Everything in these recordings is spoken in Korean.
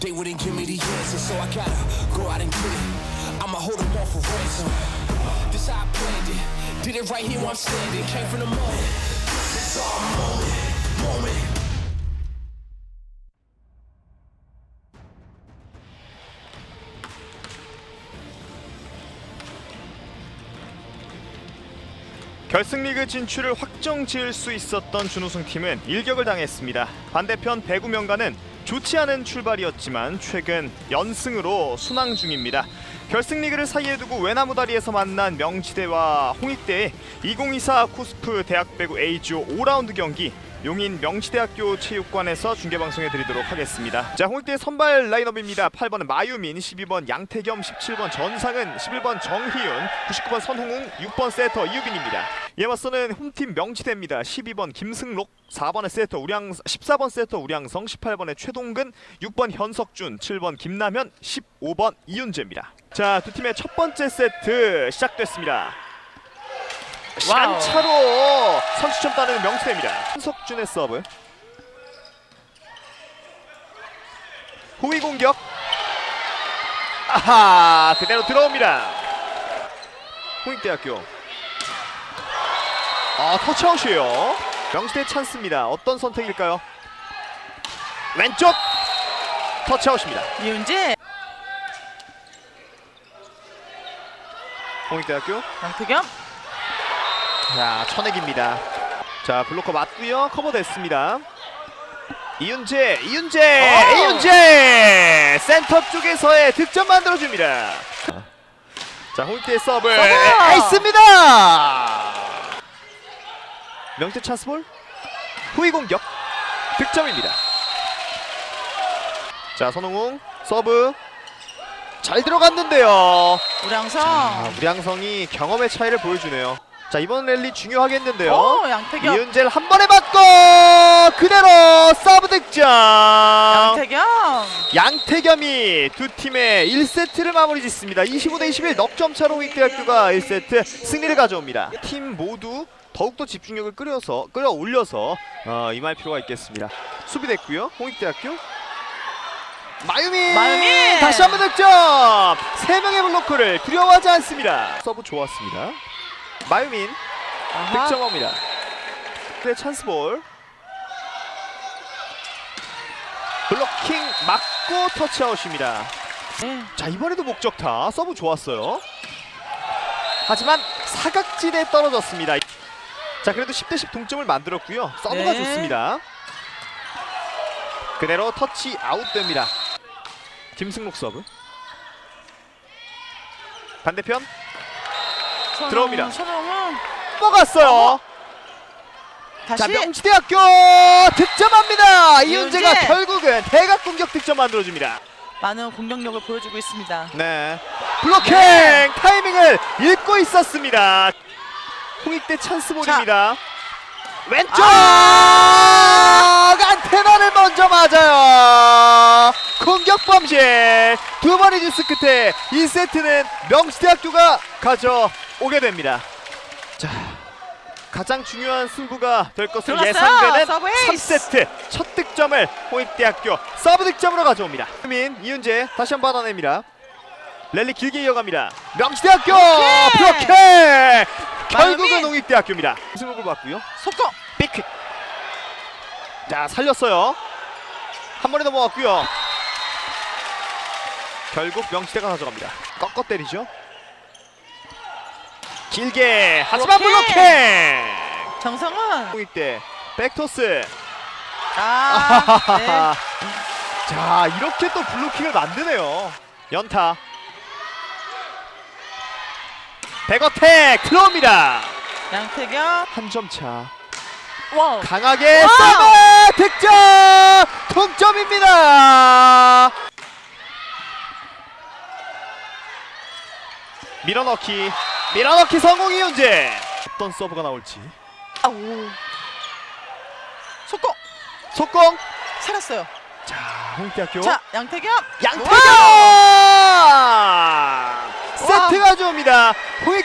They wouldn't give me the answer, so I gotta go out and get it. I'ma hold them off for ransom. This how I planned it. Did it right here where I'm standing. Came from the mud. This is our moment, moment. 결승리그 진출을 확정 지을 수 있었던 준우승 팀은 일격을 당했습니다. 반대편 배구 명가는 좋지 않은 출발이었지만 최근 연승으로 순항 중입니다. 결승 리그를 사이에 두고 외나무 다리에서 만난 명치대와 홍익대의 2024 코스프 대학 배구 A조 5라운드 경기 용인 명치대학교 체육관에서 중계 방송해 드리도록 하겠습니다. 자, 홍익대 선발 라인업입니다. 8번은 마유민, 12번 양태겸, 17번 전상은, 11번 정희윤, 99번 선홍웅, 6번 세터 이유빈입니다. 맞서는 홈팀 명치대입니다. 12번 김승록, 4번의 세터 우량 14번 세터 우량성, 18번의 최동근, 6번 현석준, 7번 김남현, 15번 이윤재입니다. 자, 두 팀의 첫 번째 세트 시작됐습니다. 시간 와우. 차로 선취점 따내는 명수대입니다. 한석준의 서브. 후위 공격. 아하 그대로 들어옵니다. 홍익대학교. 아 터치아웃이에요. 명수대 찬스입니다. 어떤 선택일까요? 왼쪽 터치아웃입니다. 이윤재, 홍익대학교. 양태겸, 자 천액입니다. 자 블로커 맞고요 커버 됐습니다. 이윤재 이윤재 오! 이윤재 센터 쪽에서의 득점 만들어줍니다. 자 홀트의 서브 서브! 에이스입니다. 명태 찬스볼 후위 공격 득점입니다. 자 선홍웅 서브 잘 들어갔는데요. 우량성, 아, 우량성이 경험의 차이를 보여주네요. 자 이번 랠리 중요하겠는데요. 오, 양태겸, 이은재를 한 번에 맞고 그대로 서브 득점. 양태겸, 양태겸이 두 팀의 1세트를 마무리 짓습니다. 25 대 21 넉점 차로 윗대학교가 1세트 승리를 가져옵니다. 팀 모두 더욱더 집중력을 끌어서 끌어올려서 어, 임할 필요가 있겠습니다. 수비됐고요. 홍익대학교 마유미 마유미! 다시 한 번 득점. 세 명의 블로커를 두려워하지 않습니다. 서브 좋았습니다. 마유민 아하. 득점합니다. 네, 찬스볼. 블로킹 맞고 터치아웃입니다. 네. 자 이번에도 목적타 서브 좋았어요. 하지만 사각지대에 떨어졌습니다. 자 그래도 10대 10 동점을 만들었고요. 서브가 네. 좋습니다. 그대로 터치 아웃됩니다. 김승록 서브. 반대편 들어옵니다. 뽑았어요. 다시 자 명지대학교 득점합니다. 이윤재가 이윤재! 결국은 대각 공격 득점 만들어줍니다. 많은 공격력을 보여주고 있습니다. 네. 블로킹 네. 타이밍을 읽고 있었습니다. 홍익대 찬스볼입니다. 왼쪽 아! 안테나를 먼저 맞아요. 공격 범실 두 번의 뉴스 끝에 2세트는 명시대학교가 가져오게 됩니다. 자. 가장 중요한 승부가 될 것으로 들어갔어요. 예상되는 서브 에이스. 3세트 첫 득점을 홍익대학교 서브 득점으로 가져옵니다.민 이윤재 다시 한번 받아냅니다. 랠리 길게 이어갑니다. 명시대학교 블로킹! 블로킹 결국은 마유민! 홍익대학교입니다. 승부를 받고요. 속공, 빅킥 자 살렸어요. 한 번에 넘어갔고요. 결국 명시대가 가져갑니다. 꺾어 때리죠. 길게 하지만 블로킹! 블로킹 정성은 홍익대 백토스 아, 네. 자 이렇게 또 블로킹을 만드네요 연타 백어택 들어옵니다. 양태겸, 한 점 차. 와우, 강하게! 서브 득점! 동점입니다. 밀어넣기 밀어넣기 성공 이윤재. 어떤 서브가 나올지. 아우, 속공, 속공. 살았어요. 자 홍익대학교. 자, 양태겸, 양태경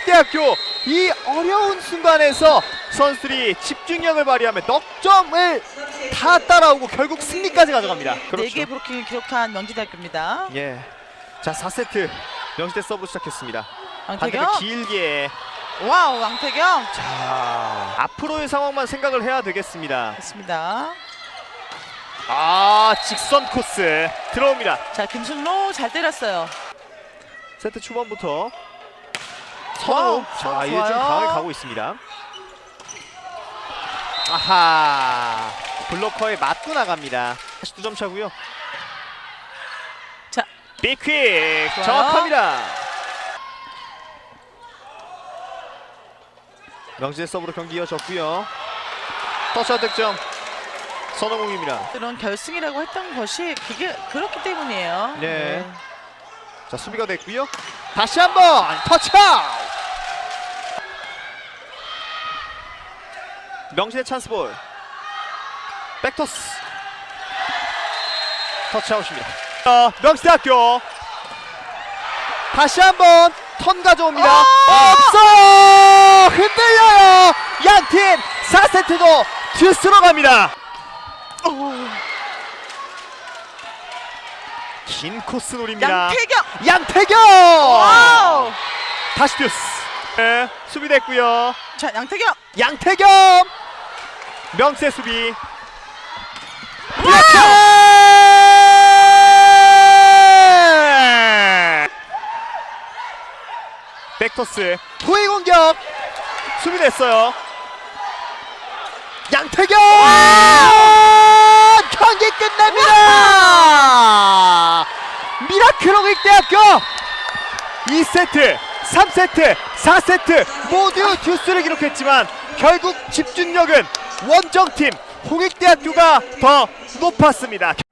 홍익대학교 이 어려운 순간에서 선수들이 집중력을 발휘하며 넉 점을 다 따라오고 결국 승리까지 가져갑니다. 네 개 브로킹을 기록한 명지대학교입니다. 예. 자, 4세트 명시대 서브로 시작했습니다. 왕태경. 반대편 길게. 와우 왕태경. 자, 앞으로의 상황만 생각을 해야 되겠습니다. 됐습니다. 아, 직선 코스 들어옵니다. 자 김순로 잘 때렸어요. 세트 초반부터 선우. 자, 선우 이제 좀 좋아요. 강하게 가고 있습니다. 아하. 블로커에 맞고 나갑니다. 다시 두 점 차고요. 자 빅퀵 좋아요. 정확합니다. 명지의 서브로 경기 이어졌고요. 터치아 득점 선호공입니다. 이런 결승이라고 했던 것이 그게 그렇기 때문이에요. 네. 자 수비가 됐고요. 다시 한번 터치아웃. 명진의 찬스볼. 백토스. 터치아웃입니다. 어, 명시대학교. 다시 한번 턴 가져옵니다. 없어! 흔들려요. 양팀 4세트도 듀스로 갑니다. 긴 코스 노립니다. 양태경. 양태경! 와우. 다시 듀스. 네, 수비됐고요. 자 양태경. 양태경! 명세 수비. 이렇게! 백토스 후위 공격 수비됐어요. 양태경! 경기 끝납니다! 미라클 홍익대학교 2세트, 3세트, 4세트 모두 듀스를 기록했지만 결국 집중력은 원정팀 홍익대학교가 더 높았습니다.